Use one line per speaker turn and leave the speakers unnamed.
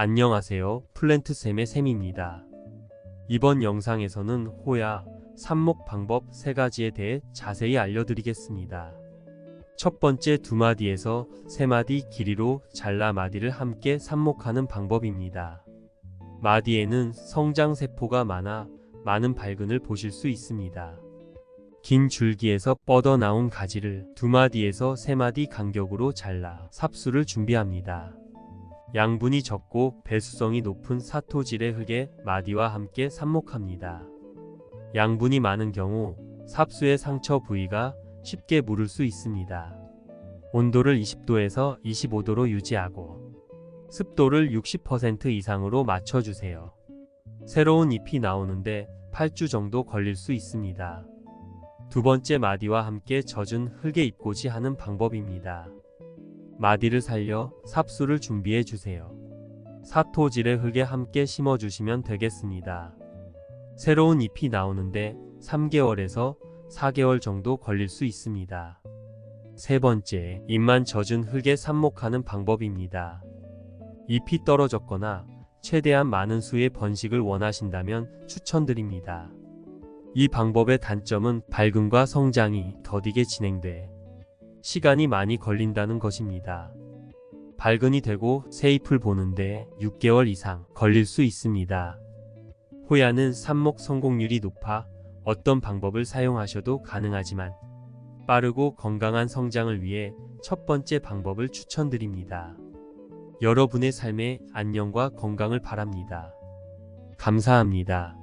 안녕하세요. 플랜트쌤의 쌤입니다. 이번 영상에서는 호야, 삽목 방법 3가지에 대해 자세히 알려드리겠습니다. 첫 번째 두 마디에서 세 마디 길이로 잘라 마디를 함께 삽목하는 방법입니다. 마디에는 성장 세포가 많아 많은 발근을 보실 수 있습니다. 긴 줄기에서 뻗어나온 가지를 두 마디에서 세 마디 간격으로 잘라 삽수를 준비합니다. 양분이 적고 배수성이 높은 사토질의 흙에 마디와 함께 삽목합니다. 양분이 많은 경우 삽수의 상처 부위가 쉽게 무를 수 있습니다. 온도를 20도에서 25도로 유지하고 습도를 60% 이상으로 맞춰주세요. 새로운 잎이 나오는데 8주 정도 걸릴 수 있습니다. 두 번째 마디와 함께 젖은 흙에 잎꽂이 하는 방법입니다. 마디를 살려 삽수를 준비해 주세요. 사토질의 흙에 함께 심어 주시면 되겠습니다. 새로운 잎이 나오는데 3개월에서 4개월 정도 걸릴 수 있습니다. 세 번째, 잎만 젖은 흙에 삽목하는 방법입니다. 잎이 떨어졌거나 최대한 많은 수의 번식을 원하신다면 추천드립니다. 이 방법의 단점은 발근과 성장이 더디게 진행돼 시간이 많이 걸린다는 것입니다. 발근이 되고 새 잎을 보는데 6개월 이상 걸릴 수 있습니다. 호야는 삽목 성공률이 높아 어떤 방법을 사용하셔도 가능하지만 빠르고 건강한 성장을 위해 첫 번째 방법을 추천드립니다. 여러분의 삶에 안녕과 건강을 바랍니다. 감사합니다.